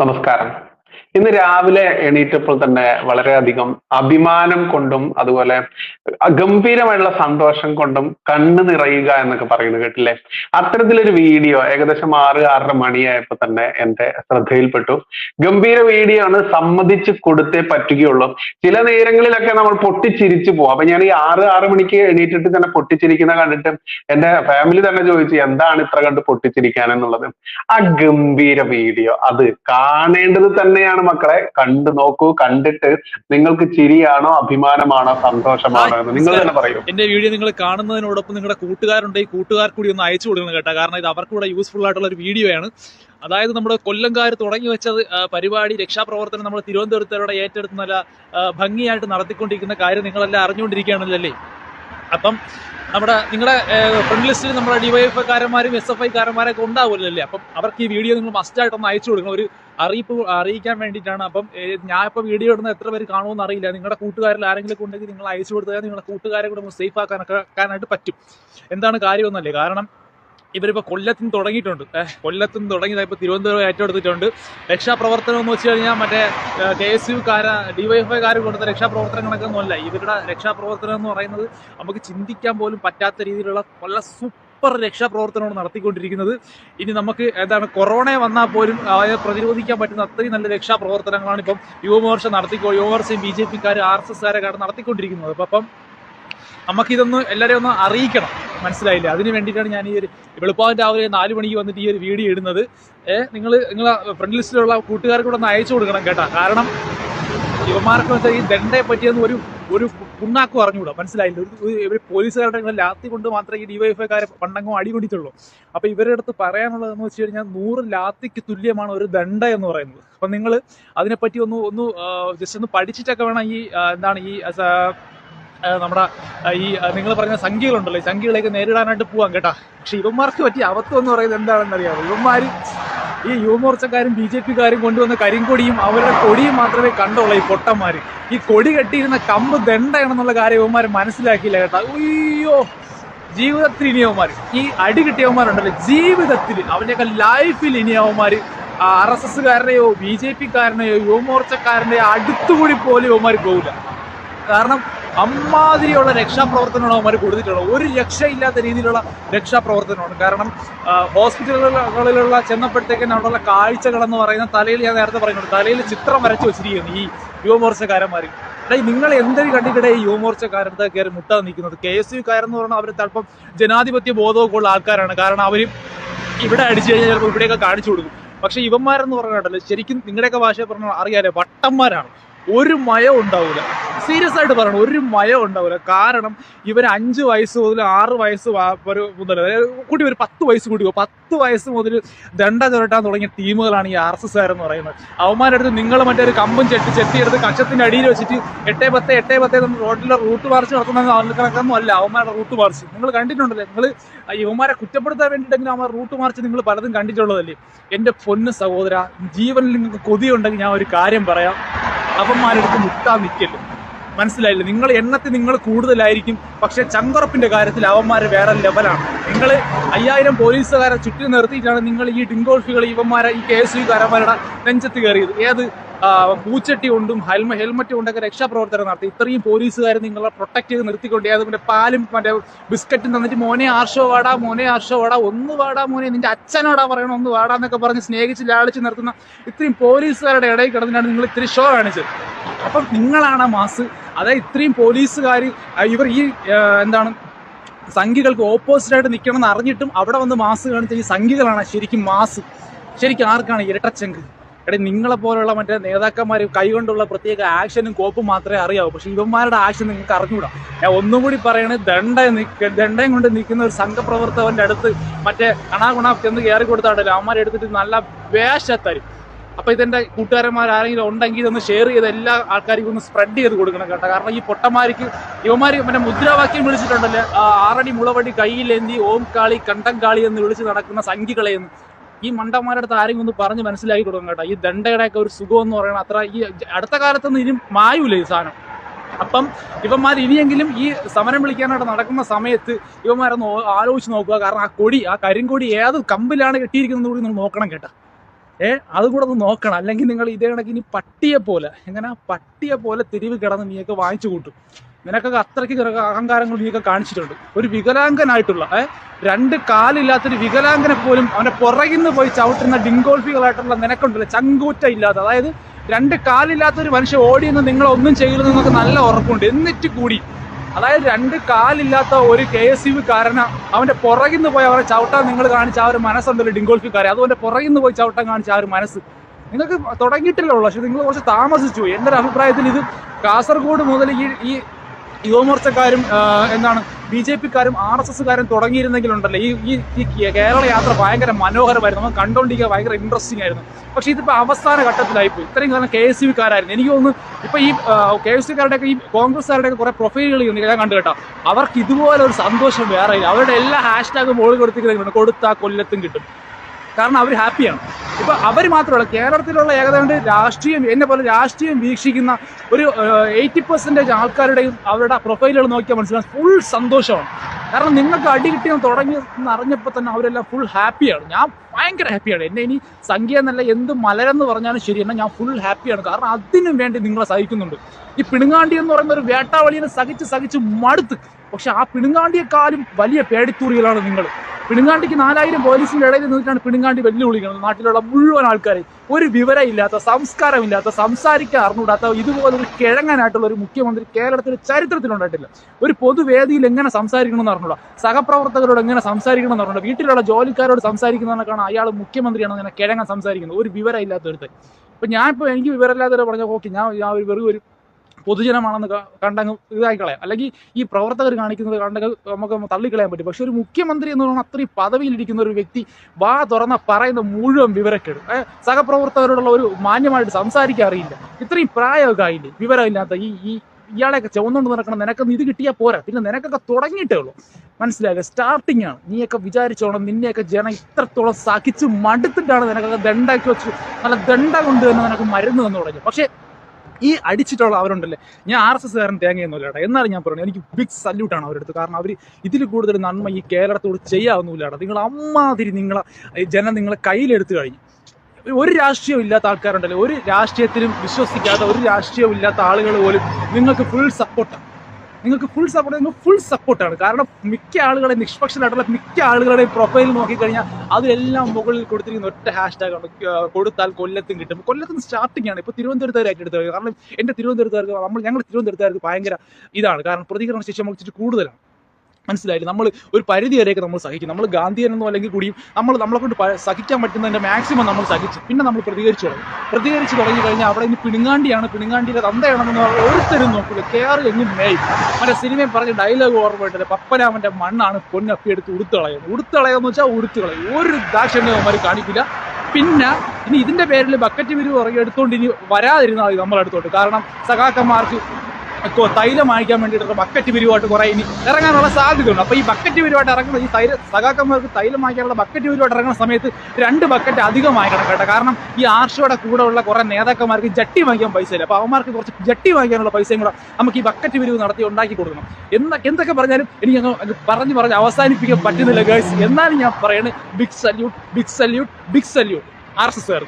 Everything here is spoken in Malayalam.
നമസ്കാരം ഇന്ന് രാവിലെ എണീറ്റപ്പോൾ തന്നെ വളരെയധികം അഭിമാനം കൊണ്ടും അതുപോലെ ഗംഭീരമായിട്ടുള്ള സന്തോഷം കൊണ്ടും കണ്ണു നിറയുക എന്നൊക്കെ പറയുന്നത് കേട്ടില്ലേ? അത്തരത്തിലൊരു വീഡിയോ ഏകദേശം ആറ് ആറര മണിയായപ്പോൾ തന്നെ എന്റെ ശ്രദ്ധയിൽപ്പെട്ടു. ഗംഭീര വീഡിയോ ആണ് സമ്മതിച്ച് കൊടുത്തേ പറ്റുകയുള്ളൂ. ചില നേരങ്ങളിലൊക്കെ നമ്മൾ പൊട്ടിച്ചിരിച്ചു പോകും. അപ്പൊ ഞാൻ ഈ ആറ് ആറ് മണിക്ക് എണീറ്റിട്ട് തന്നെ പൊട്ടിച്ചിരിക്കുന്ന കണ്ടിട്ട് എന്റെ ഫാമിലി തന്നെ ചോദിച്ചു എന്താണ് ഇത്ര കണ്ട് പൊട്ടിച്ചിരിക്കാൻ എന്നുള്ളത്? ആ ഗംഭീര വീഡിയോ അത് കാണേണ്ടത് തന്നെയാണ് മക്കളെ കണ്ടു നോക്കൂ കണ്ടിട്ട് നിങ്ങൾക്ക് ചിരിയാണോ അഭിമാനമാണോ സന്തോഷമാണോ എന്ന് നിങ്ങൾ തന്നെ പറയൂ. എന്റെ വീഡിയോ നിങ്ങൾ കാണുന്നതിനോടൊപ്പം നിങ്ങളുടെ കൂട്ടുകാരുണ്ടെങ്കിൽ കൂട്ടുകാർ കൂടി ഒന്ന് അയച്ചു കൊടുക്കണം കേട്ടോ. കാരണം ഇത് അവർക്ക് കൂടെ യൂസ്ഫുൾ ആയിട്ടുള്ള ഒരു വീഡിയോ ആണ്. അതായത് നമ്മുടെ കൊല്ലംകാർ തുടങ്ങി വെച്ച പരിപാടി രക്ഷാപ്രവർത്തനം നമ്മൾ തിരുവനന്തപുരത്തോടെ ഏറ്റെടുത്ത് നല്ല ഭംഗിയായിട്ട് നടത്തിക്കൊണ്ടിരിക്കുന്ന കാര്യം നിങ്ങളെല്ലാം അറിഞ്ഞുകൊണ്ടിരിക്കുകയാണല്ലോ അല്ലേ? അപ്പം നമ്മുടെ നിങ്ങളുടെ ഫ്രണ്ട് ലിസ്റ്റിൽ നമ്മുടെ ഡിവൈഎഫ്ഐക്കാരന്മാരും എസ് എഫ് ഐക്കാരന്മാരൊക്കെ ഉണ്ടാവുമല്ലോ അപ്പം അവർക്ക് ഈ വീഡിയോ നിങ്ങൾ മസ്റ്റായിട്ട് ഒന്ന് അയച്ചു കൊടുക്കണം. ഒരു അറിയിപ്പ് അറിയിക്കാൻ വേണ്ടിയിട്ടാണ്. അപ്പം ഞാൻ ഇപ്പോൾ വീഡിയോ ഇടുന്ന എത്ര പേര് കാണുമെന്ന് അറിയില്ല. നിങ്ങളുടെ കൂട്ടുകാരിൽ ആരെങ്കിലും ഉണ്ടെങ്കിൽ നിങ്ങൾ അയച്ചു കൊടുത്താൽ നിങ്ങളുടെ കൂട്ടുകാരെ കൂടെ സേഫ് ആക്കാനൊക്കെ ആക്കാനായിട്ട് പറ്റും. എന്താണ് കാര്യമൊന്നുമല്ലേ കാരണം ഇവരിപ്പോൾ കൊല്ലത്തിന് തുടങ്ങിയിട്ടുണ്ട്. ഏഹ് കൊല്ലത്തിന് തുടങ്ങിയത് ഇപ്പോൾ തിരുവനന്തപുരം ഏറ്റെടുത്തിട്ടുണ്ട്. രക്ഷാപ്രവർത്തനം എന്ന് വെച്ച് കഴിഞ്ഞാൽ മറ്റേ കെ എസ് യു കാര ഡിവൈഎഫ്ഐക്കാർ കൊടുത്ത രക്ഷാപ്രവർത്തനങ്ങളൊക്കെ ഒന്നുമല്ല ഇവരുടെ രക്ഷാപ്രവർത്തനം എന്ന് പറയുന്നത് നമുക്ക് ചിന്തിക്കാൻ പോലും പറ്റാത്ത രീതിയിലുള്ള വളരെ സൂപ്പർ രക്ഷാപ്രവർത്തനമാണ് നടത്തിക്കൊണ്ടിരിക്കുന്നത്. ഇനി നമുക്ക് എന്താണ് കൊറോണ വന്നാൽ പോലും അതായത് പ്രതിരോധിക്കാൻ പറ്റുന്ന അത്രയും നല്ല രക്ഷാപ്രവർത്തനങ്ങളാണ് ഇപ്പം യുവമോർച്ച നടത്തിക്കോ യുവമോർച്ചയും ബി ജെ പിക്കാർ ആർ എസ് എസ്കാരൊക്കെയാണ് നടത്തിക്കൊണ്ടിരിക്കുന്നത്. അപ്പം നമുക്കിതൊന്ന് എല്ലാവരെയും ഒന്ന് അറിയിക്കണം. മനസ്സിലായില്ലേ? അതിന് വേണ്ടിയിട്ടാണ് ഞാൻ ഈ ഒരു വെളുപ്പാൻ രാവിലെ നാല് മണിക്ക് വന്നിട്ട് ഈ ഒരു വീഡിയോ ഇടുന്നത്. ഏഹ് നിങ്ങൾ നിങ്ങൾ ഫ്രണ്ട് ലിസ്റ്റിലുള്ള കൂട്ടുകാർക്ക് കൂടെ ഒന്ന് അയച്ചു കൊടുക്കണം കേട്ടോ. കാരണം ഇവന്മാർക്ക് വെച്ചാൽ ഈ ദണ്ഡയെ പറ്റിയെന്ന് ഒരു ഒരു പുണ്ണാക്കും അറിഞ്ഞുകൂടാ മനസ്സിലായില്ല? ഒരു ഇവർ പോലീസുകാരുടെ ലാത്തി കൊണ്ട് മാത്രമേ ഈ ഡിവൈഎഫ്ഐക്കാരെ പണ്ടങ്ങോ അടി കൊണ്ടിട്ടുള്ളൂ അപ്പൊ ഇവരുടെ അടുത്ത് പറയാനുള്ളതെന്ന് വെച്ച് കഴിഞ്ഞാൽ നൂറ് ലാത്തിക്ക് തുല്യമാണ് ഒരു ദണ്ഡ എന്ന് പറയുന്നത്. അപ്പം നിങ്ങൾ അതിനെപ്പറ്റി ഒന്ന് ഒന്ന് ജസ്റ്റ് ഒന്ന് പഠിച്ചിട്ടൊക്കെ വേണം ഈ എന്താണ് ഈ നമ്മുടെ ഈ നിങ്ങൾ പറഞ്ഞ സംഖ്യകളുണ്ടല്ലോ ഈ സംഖ്യകളെയൊക്കെ നേരിടാനായിട്ട് പോവാം കേട്ടാ. പക്ഷെ ഇവന്മാർക്ക് പറ്റിയ അബദ്ധം എന്ന് പറയുന്നത് എന്താണെന്ന് അറിയാമോ? ഇവന്മാര് ഈ യുവമോർച്ചക്കാരും ബി ജെ പിക്കാരും കൊണ്ടുവന്ന കരിങ്കൊടിയും അവരുടെ കൊടിയും മാത്രമേ കണ്ടുള്ളൂ ഈ പൊട്ടന്മാര്. ഈ കൊടി കെട്ടിയിരുന്ന കമ്പ് ദണ്ടയാണെന്നുള്ള കാര്യം ഇവന്മാർ മനസ്സിലാക്കിയില്ല കേട്ടാ. അയ്യോ! ജീവിതത്തിൽ ഇനിയവന്മാർ ഈ അടി കിട്ടിയവന്മാരുണ്ടല്ലോ ജീവിതത്തിൽ. അവന്റെയൊക്കെ ലൈഫിൽ ഇനിയവന്മാർ ആർ എസ് എസ്സുകാരനെയോ ബി ജെ പിക്കാരനെയോ യുവമോർച്ചക്കാരനെയോ അടുത്തുകൂടി പോലും ഇവന്മാർ പോകില്ല കാരണം അമ്മാതിരിയുള്ള രക്ഷാപ്രവർത്തനമാണ് അവന്മാർ കൊടുത്തിട്ടുള്ളത്. ഒരു രക്ഷയില്ലാത്ത രീതിയിലുള്ള രക്ഷാപ്രവർത്തനമാണ്. കാരണം ഹോസ്പിറ്റലുകളിലുള്ള ചെന്നപ്പോഴത്തേക്കും അവിടെയുള്ള കാഴ്ചകളെന്ന് പറയുന്ന തലയിൽ ഞാൻ നേരത്തെ പറയുന്നുണ്ട് തലയിൽ ചിത്രം വരച്ചു വെച്ചിരിക്കുന്നു ഈ യുവമോർച്ചക്കാരന്മാർ അതായത് നിങ്ങൾ എന്തൊരു കണ്ടിട്ടേ ഈ യുവമോർച്ചക്കാരത്തെ കയറി മുട്ടാതെ നിൽക്കുന്നത്? കെ എസ് യു കാരെന്ന് പറഞ്ഞാൽ അവർ തൽപ്പം ജനാധിപത്യ ബോധമൊക്കെ ഉള്ള ആൾക്കാരാണ്. കാരണം അവർ ഇവിടെ അടിച്ചു കഴിഞ്ഞാൽ ചിലപ്പോൾ ഇവിടെയൊക്കെ കാണിച്ചു കൊടുക്കും. പക്ഷേ ഇവന്മാരെന്ന് പറഞ്ഞാൽ ശരിക്കും നിങ്ങളുടെയൊക്കെ ഭാഷ പറഞ്ഞാൽ അറിയാലോ വട്ടന്മാരാണ്. ഒരു മയം ഉണ്ടാവില്ല സീരിയസ് ആയിട്ട് പറയണം. ഒരു മയം ഉണ്ടാവില്ല കാരണം ഇവർ അഞ്ച് വയസ്സ് മുതൽ ആറ് വയസ്സ് മുതൽ കൂട്ടി കൂടി ഒരു പത്ത് വയസ്സ് കൂടി പത്ത് വയസ്സ് മുതൽ ദണ്ട ചുരട്ടാൻ തുടങ്ങിയ ടീമുകളാണ് ഈ ആർ എസ് എസ് എന്ന് പറയുന്നത്. അവന്മാരെടുത്ത് നിങ്ങൾ മറ്റേ ഒരു കമ്പും ചെട്ടി ചെട്ടിയെടുത്ത് കക്ഷത്തിന്റെ അടിയിൽ വെച്ചിട്ട് എട്ടേ പത്ത് എട്ടേ പത്ത് റോഡിലെ റൂട്ട് മാർച്ച് നടത്തുന്ന കണക്കൊന്നും അല്ല അവന്മാരുടെ റൂട്ട് മാർച്ച്. നിങ്ങൾ കണ്ടിട്ടുണ്ടല്ലേ? നിങ്ങൾ ഇവന്മാരെ കുറ്റപ്പെടുത്താൻ വേണ്ടിയിട്ടെങ്കിലും അവന്മാർ റൂട്ട് മാർച്ച് നിങ്ങൾ പലതും കണ്ടിട്ടുള്ളതല്ലേ? എന്റെ പൊന്ന് സഹോദര ജീവനിൽ നിങ്ങൾക്ക് കൊതിയുണ്ടെങ്കിൽ ഞാൻ ഒരു കാര്യം പറയാം. അവന്മാരെടുത്ത് മുട്ടാ നിൽക്കല്ലോ? മനസ്സിലായില്ല. നിങ്ങൾ എണ്ണത്തിൽ നിങ്ങൾ കൂടുതലായിരിക്കും. പക്ഷെ ചങ്കുറപ്പിന്റെ കാര്യത്തിൽ അവന്മാർ വേറെ ലെവലാണ് നിങ്ങൾ അയ്യായിരം പോലീസുകാരെ ചുറ്റി നിർത്തിയിട്ടാണ് നിങ്ങൾ ഈ ഡിങ്കോൾഫികൾ ഇവന്മാരെ ഈ കെ എസ് യുകാരന്മാരുടെ നെഞ്ചത്ത് കയറിയത്. ഏത് പൂച്ചട്ടി ഉണ്ടും ഹെൽമ ഹെൽമറ്റ് കൊണ്ടൊക്കെ രക്ഷാപ്രവർത്തനം നടത്തി. ഇത്രയും പോലീസുകാർ നിങ്ങളെ പ്രൊട്ടക്ട് ചെയ്ത് നിർത്തിക്കൊണ്ട് അതുകൊണ്ട് പാലും മറ്റേ ബിസ്ക്കറ്റും തന്നിട്ട് മോനെ ആർഷോ വാടാ മോനെ ആർഷോ വാടാ ഒന്ന് വാടാ മോനെ നിന്റെ അച്ഛനോടാ പറയണം ഒന്ന് വാടാ എന്നൊക്കെ പറഞ്ഞ് സ്നേഹിച്ച് ലാളിച്ച് നിർത്തുന്ന ഇത്രയും പോലീസുകാരുടെ ഇടയിൽ കിടന്നിട്ടാണ് നിങ്ങൾ ഇത്തിരി ഷോ കാണിച്ചത്. അപ്പം നിങ്ങളാണ് മാസ്. അതായത് ഇത്രയും പോലീസുകാർ ഇവർ ഈ എന്താണ് സംഘികൾക്ക് ഓപ്പോസിറ്റ് ആയിട്ട് നിൽക്കണം എന്ന് അറിഞ്ഞിട്ടും അവിടെ വന്ന് മാസ് കാണിച്ച ഈ സംഘികളാണ് ശരിക്കും മാസ്. ശരിക്കും ആർക്കാണ് ഇരട്ടച്ചങ്ക്? എടേ നിങ്ങളെ പോലുള്ള മറ്റേ നേതാക്കന്മാർ കൈകൊണ്ടുള്ള പ്രത്യേക ആക്ഷനും കോപ്പും മാത്രമേ അറിയാവൂ. പക്ഷെ ഇവന്മാരുടെ ആക്ഷൻ നിങ്ങൾക്ക് അറിഞ്ഞുകൂടാ ഞാൻ ഒന്നും കൂടി പറയണേ ദണ്ട ദണ്ടയും കൊണ്ട് നിൽക്കുന്ന ഒരു സംഘപ്രവർത്തകന്റെ അടുത്ത് മറ്റേ കണാകുണ ചെന്ന് കയറി കൊടുത്താണല്ലോ അവന്മാരെ എടുത്തിട്ട് നല്ല വേഷത്തരും. അപ്പൊ ഇതെന്റെ കൂട്ടുകാരന്മാർ ആരെങ്കിലും ഉണ്ടെങ്കിൽ ഇതൊന്ന് ഷെയർ ചെയ്ത് എല്ലാ ആൾക്കാർക്കും ഒന്ന് സ്പ്രെഡ് ചെയ്ത് കൊടുക്കണം കേട്ടോ. കാരണം ഈ പൊട്ടന്മാർക്ക് ഇവന്മാർ മറ്റേ മുദ്രാവാക്യം വിളിച്ചിട്ടുണ്ടല്ലേ ആറടി മുളവടി കയ്യിലേന്തി ഓം കാളി കണ്ടം കാളി എന്ന് വിളിച്ച് നടക്കുന്ന സംഖ്യകളെ എന്ന് ഈ മണ്ടന്മാരുടെ അടുത്ത് ആരെങ്കിലും ഒന്ന് പറഞ്ഞ് മനസ്സിലാക്കി കൊടുക്കണം കേട്ടോ. ഈ ദണ്ടയുടെ ഒക്കെ ഒരു സുഖം എന്ന് പറയുന്നത് അത്ര ഈ അടുത്ത കാലത്തൊന്നും ഇനി മായൂല ഈ സാധനം. അപ്പം ഇവന്മാർ ഇനിയെങ്കിലും ഈ സമരം വിളിക്കാനായിട്ട് നടക്കുന്ന സമയത്ത് ഇവന്മാരൊന്ന് ആലോചിച്ച് നോക്കുക. കാരണം ആ കൊടി ആ കരിങ്കൊടി ഏത് കമ്പിലാണ് കെട്ടിയിരിക്കുന്നത് കൂടി നമ്മൾ നോക്കണം കേട്ടോ. ഏ അതും കൂടെ ഒന്ന് നോക്കണം. അല്ലെങ്കിൽ നിങ്ങൾ ഇതേ കണക്ക് ഇനി പട്ടിയെ പോലെ എങ്ങനെ പട്ടിയെ പോലെ തിരിവ് കിടന്ന് നീയൊക്കെ വാങ്ങിച്ചു കൂട്ടും. നിനക്കൊക്കെ അത്രയ്ക്ക് അഹങ്കാരങ്ങൾ നീയൊക്കെ കാണിച്ചിട്ടുണ്ട്. ഒരു വികലാംഗനായിട്ടുള്ള രണ്ട് കാലില്ലാത്തൊരു വികലാംഗനെ പോലും അവനെ പുറകിന്ന് പോയി ചവിട്ടുന്ന ഡിങ്കോൾഫികളായിട്ടുള്ള നിനക്കുണ്ടല്ലോ ചങ്കൂറ്റ ഇല്ലാത്ത അതായത് രണ്ട് കാലില്ലാത്ത ഒരു മനുഷ്യൻ ഓടിയെന്ന് നിങ്ങളൊന്നും ചെയ്യില്ലെന്ന് നിങ്ങൾക്ക് നല്ല ഉറപ്പുണ്ട്. എന്നിട്ട് കൂടി അതായത് രണ്ട് കാലില്ലാത്ത ഒരു കെ എസ് യു കാരന അവന്റെ പുറകിൽ നിന്ന് പോയി അവരെ ചവിട്ടാൻ നിങ്ങൾ കാണിച്ച ആ ഒരു മനസ്സുണ്ടല്ലോ ഡിങ്കോൾഫിക്കാരെ അതുകൊണ്ട് പുറകിൽ നിന്ന് പോയി ചവിട്ടാൻ കാണിച്ച ആ ഒരു മനസ്സ്. നിങ്ങൾക്ക് തുടങ്ങിയിട്ടില്ല ഉള്ളൂ പക്ഷെ നിങ്ങൾ കുറച്ച് താമസിച്ചു. എന്റെ ഒരു അഭിപ്രായത്തിൽ ഇത് കാസർഗോഡ് മുതൽ ഈ ഈ യുവമോർച്ചക്കാരും എന്താണ് ബി ജെ പിക്കാരും ആർ എസ് എസ്സുകാരും തുടങ്ങിയിരുന്നെങ്കിലുണ്ടല്ലോ. ഈ ഈ കേരള യാത്ര ഭയങ്കര മനോഹരമായിരുന്നു. നമുക്ക് കണ്ടോണ്ടിരിക്കാൻ ഭയങ്കര ഇൻട്രസ്റ്റിംഗ് ആയിരുന്നു. പക്ഷെ ഇതിപ്പോ അവസാന ഘട്ടത്തിലായിപ്പോയി. ഇത്രയും കാലം കെ എസ് യുക്കാരായിരുന്നു എനിക്ക് തോന്നുന്നു ഇപ്പൊ ഈ കെ എസ് യുക്കാരുടെയൊക്കെ ഈ കോൺഗ്രസ്സുകാരുടെയൊക്കെ കുറെ പ്രൊഫൈലുകൾ ഞാൻ കണ്ടു കേട്ടോ. അവർക്ക് ഇതുപോലെ ഒരു സന്തോഷം വേറെ അവരുടെ എല്ലാ ഹാഷ്ടാഗും മോൾ കൊടുത്തിരിക്കുന്നുണ്ട് കൊടുത്താൽ കൊല്ലത്തും കിട്ടും. കാരണം അവർ ഹാപ്പിയാണ്. ഇപ്പോൾ അവർ മാത്രമല്ല കേരളത്തിലുള്ള ഏകദേശം രാഷ്ട്രീയം എന്നെ പോലെ രാഷ്ട്രീയം വീക്ഷിക്കുന്ന ഒരു എയ്റ്റി പെർസെന്റേജ് ആൾക്കാരുടെയും അവരുടെ പ്രൊഫൈലുകൾ നോക്കിയാൽ മനസ്സിലാകും ഫുൾ സന്തോഷമാണ്. കാരണം നിങ്ങൾക്ക് അടി കിട്ടിയെന്ന് തുടങ്ങി അറിഞ്ഞപ്പോൾ തന്നെ അവരെല്ലാം ഫുൾ ഹാപ്പിയാണ്. ഞാൻ ഭയങ്കര ഹാപ്പിയാണ്. എന്നെ ഇനി സംഖ്യ എന്നല്ല എന്ത് മലരെന്ന് പറഞ്ഞാലും ശരി എന്നാൽ ഞാൻ ഫുൾ ഹാപ്പിയാണ്. കാരണം അതിനും വേണ്ടി നിങ്ങളെ സഹിക്കുന്നുണ്ട്. ഈ പിണുങ്ങാണ്ടി എന്ന് പറയുന്ന ഒരു വേട്ടാവളിയെ സഹിച്ച് സഹിച്ച് മടുത്ത് പക്ഷെ ആ പിണുങ്ങാണ്ടിയെക്കാളും വലിയ പേടിത്തൂറികളാണ് നിങ്ങൾ. പിണുങ്ങാണ്ടിക്ക് നാലായിരം പോലീസിന്റെ ഇടയിൽ നിന്നിട്ടാണ് പിണുങ്ങാണ്ടി വെല്ലുവിളിക്കുന്നത്. നാട്ടിലുള്ള മുഴുവൻ ആൾക്കാരെ ഒരു വിവരമില്ലാത്ത സംസ്കാരമില്ലാത്ത സംസാരിക്കാൻ അറിഞ്ഞൂടാത്ത ഇതുപോലൊരു കിഴങ്ങനായിട്ടുള്ള ഒരു മുഖ്യമന്ത്രി കേരളത്തിൽ ചരിത്രത്തിലുണ്ടായിട്ടില്ല ഒരു പൊതുവേദിയിൽ എങ്ങനെ സംസാരിക്കണം എന്ന് അറിഞ്ഞൂടാ സഹപ്രവർത്തകരോട് എങ്ങനെ സംസാരിക്കണം എന്ന് അറിഞ്ഞൂടാ വീട്ടിലുള്ള ജോലിക്കാരോട് സംസാരിക്കുന്നതിനൊക്കെയാണ് അയാൾ മുഖ്യമന്ത്രിയാണ് ഇങ്ങനെ കിഴങ്ങൻ സംസാരിക്കുന്നത്. ഒരു വിവരമില്ലാത്തവരുത്തെ അപ്പൊ ഞാൻ എനിക്ക് വിവരമില്ലാത്തവരെ പറഞ്ഞ ഓക്കെ ഞാൻ ഒരു വെറുതെ ഒരു പൊതുജനമാണെന്ന് കണ്ടങ്ങ് ഇതായി കളയാം അല്ലെങ്കിൽ ഈ പ്രവർത്തകർ കാണിക്കുന്നത് കണ്ടങ്ങ് നമുക്ക് തള്ളിക്കളയാൻ പറ്റും. പക്ഷെ ഒരു മുഖ്യമന്ത്രി എന്ന് പറഞ്ഞാൽ അത്രയും പദവിയിലിരിക്കുന്ന ഒരു വ്യക്തി വാ തുറന്ന പറയുന്ന മുഴുവൻ വിവരക്കേട്. സഹപ്രവർത്തകരോടുള്ള ഒരു മാന്യമായിട്ട് സംസാരിക്കാൻ അറിയില്ല. ഇത്രയും പ്രായമൊക്കെ ആയില്ലേ വിവരമില്ലാത്ത ഈ ഈ ഇയാളെയൊക്കെ ചുവന്നുകൊണ്ട് നടക്കണം നിനക്ക് ഇത് കിട്ടിയാൽ പോരാ. പിന്നെ നിനക്കൊക്കെ തുടങ്ങിയിട്ടേ ഉള്ളൂ. മനസ്സിലാക്കുക സ്റ്റാർട്ടിംഗ് ആണ്. നീയൊക്കെ വിചാരിച്ചോണം നിന്നെയൊക്കെ ജനം ഇത്രത്തോളം സഹിച്ച് മടുത്തിട്ടാണ് നിനക്കൊക്കെ ദണ്ടാക്കി വെച്ച് നല്ല ദണ്ട കൊണ്ട് തന്നെ നിനക്ക് മരുന്ന് തന്നു തുടങ്ങി പക്ഷേ ഈ അടിച്ചിട്ടുള്ള അവരുണ്ടല്ലേ? ഞാൻ ആർ എസ് എസ് കാരൻ തേങ്ങയൊന്നുമില്ല കേട്ടോ എന്നാലും ഞാൻ പറഞ്ഞു എനിക്ക് ബിഗ് സല്യൂട്ടാണ് ആണ് അടുത്ത്. കാരണം അവർ ഇതിൽ കൂടുതൽ നന്മ ഈ കേരളത്തോട് ചെയ്യാവുന്നില്ല കേട്ടോ നിങ്ങൾ അമ്മാതിരി നിങ്ങളെ ജനം നിങ്ങളെ കയ്യിലെടുത്ത് കഴിഞ്ഞു. ഒരു രാഷ്ട്രീയം ഇല്ലാത്ത ആൾക്കാരുണ്ടല്ലോ? ഒരു രാഷ്ട്രീയത്തിലും വിശ്വസിക്കാത്ത ഒരു രാഷ്ട്രീയം ഇല്ലാത്ത ആളുകൾ പോലും നിങ്ങൾക്ക് ഫുൾ സപ്പോർട്ടാണ് നിങ്ങൾക്ക് ഫുൾ സപ്പോർട്ട് നിങ്ങൾ ഫുൾ സപ്പോർട്ടാണ് കാരണം മിക്ക ആളുകളെ നിഷ്പക്ഷരായിട്ടുള്ള മിക്ക ആളുകളുടെയും പ്രൊഫൈൽ നോക്കിക്കഴിഞ്ഞാൽ അതിലെല്ലാം മുകളിൽ കൊടുത്തിരിക്കുന്ന ഒറ്റ ഹാഷ്ടാഗ് ആണ്. കൊടുത്താൽ കൊല്ലത്തും കിട്ടും. കൊല്ലത്തും സ്റ്റാർട്ടിംഗ് ആണ്. ഇപ്പോൾ തിരുവനന്തപുരത്തുകാരായിട്ട് എടുത്തത് കാരണം എന്റെ തിരുവനന്തപുരത്തുകാർക്ക് നമ്മൾ ഞങ്ങൾ തിരുവനന്തപുരത്തുകാർക്ക് ഭയങ്കര ഇതാണ്. കാരണം പ്രതികരണ ശേഷി നമുക്ക് കൂടുതലാണ്. മനസ്സിലായില്ല? നമ്മൾ ഒരു പരിധി വരെയൊക്കെ നമ്മൾ സഹിക്കും. നമ്മൾ ഗാന്ധിയനെന്നോ അല്ലെങ്കിൽ കൂടിയും നമ്മൾ നമ്മളെ കൊണ്ട് സഹിക്കാൻ പറ്റുന്നതിന്റെ മാക്സിമം നമ്മൾ സഹിച്ചു. പിന്നെ നമ്മൾ പ്രതികരിച്ചു തുടങ്ങി. പ്രതികരിച്ച് തുടങ്ങി കഴിഞ്ഞാൽ അവിടെ ഇനി പിണുങ്ങാണ്ടിയാണ്. പിണുങ്ങാണ്ടിയുടെ തന്തയാണെന്ന് ഓരോരുത്തരും നോക്കില്ല കയറി എങ്ങും മേയ്. മറ്റേ സിനിമയിൽ പറഞ്ഞ ഡയലോഗ് ഓർമ്മയിട്ടില്ല പപ്പനാമന്റെ മണ്ണാണ് പൊന്നൊക്കെ എടുത്ത് ഉടുത്തളയുന്നത് ഉടുത്തളയെന്ന് വെച്ചാൽ ഉടുത്തുകളയും. ഒരു ദാക്ഷണ്യവന്മാർ കാണിക്കില്ല പിന്നെ ഇനി ഇതിന്റെ പേരിൽ ബക്കറ്റ് വിരിവ് ഇറങ്ങി എടുത്തുകൊണ്ട് ഇനി വരാതിരുന്നാൽ നമ്മളെടുത്തോട്ട് കാരണം സഖാക്കന്മാർക്ക് തൈലം വാങ്ങിക്കാൻ വേണ്ടിയിട്ട് ബക്കറ്റ് പിരിവായിട്ട് കുറെ ഇനി ഇറങ്ങാനുള്ള സാധ്യതയുണ്ട്. അപ്പോൾ ഈ ബക്കറ്റ് പിരിവായിട്ട് ഇറങ്ങുന്ന ഈ തൈല സഖാക്കന്മാർക്ക് തൈലം വാങ്ങിക്കാനുള്ള ബക്കറ്റ് പിരിവായിട്ട് ഇറങ്ങുന്ന സമയത്ത് രണ്ട് ബക്കറ്റ് അധികം വാങ്ങിക്കണം കേട്ടോ. കാരണം ഈ ആർഷയുടെ കൂടെ ഉള്ള കുറെ നേതാക്കന്മാർക്ക് ജട്ടി വാങ്ങിക്കാൻ പൈസ ഇല്ല. അപ്പൊ അവന്മാർക്ക് കുറച്ച് ജട്ടി വാങ്ങിക്കാനുള്ള പൈസയും കൂടെ നമുക്ക് ഈ ബക്കറ്റ് പിരിവ് നടത്തി ഉണ്ടാക്കി കൊടുക്കണം. എന്നൊക്കെ എന്തൊക്കെ പറഞ്ഞാലും എനിക്ക് അങ്ങ് പറഞ്ഞ് പറഞ്ഞ് അവസാനിപ്പിക്കാൻ പറ്റുന്നില്ല ഗേൾസ് എന്നാലും ഞാൻ പറയണേ big salute big salute big salute R S S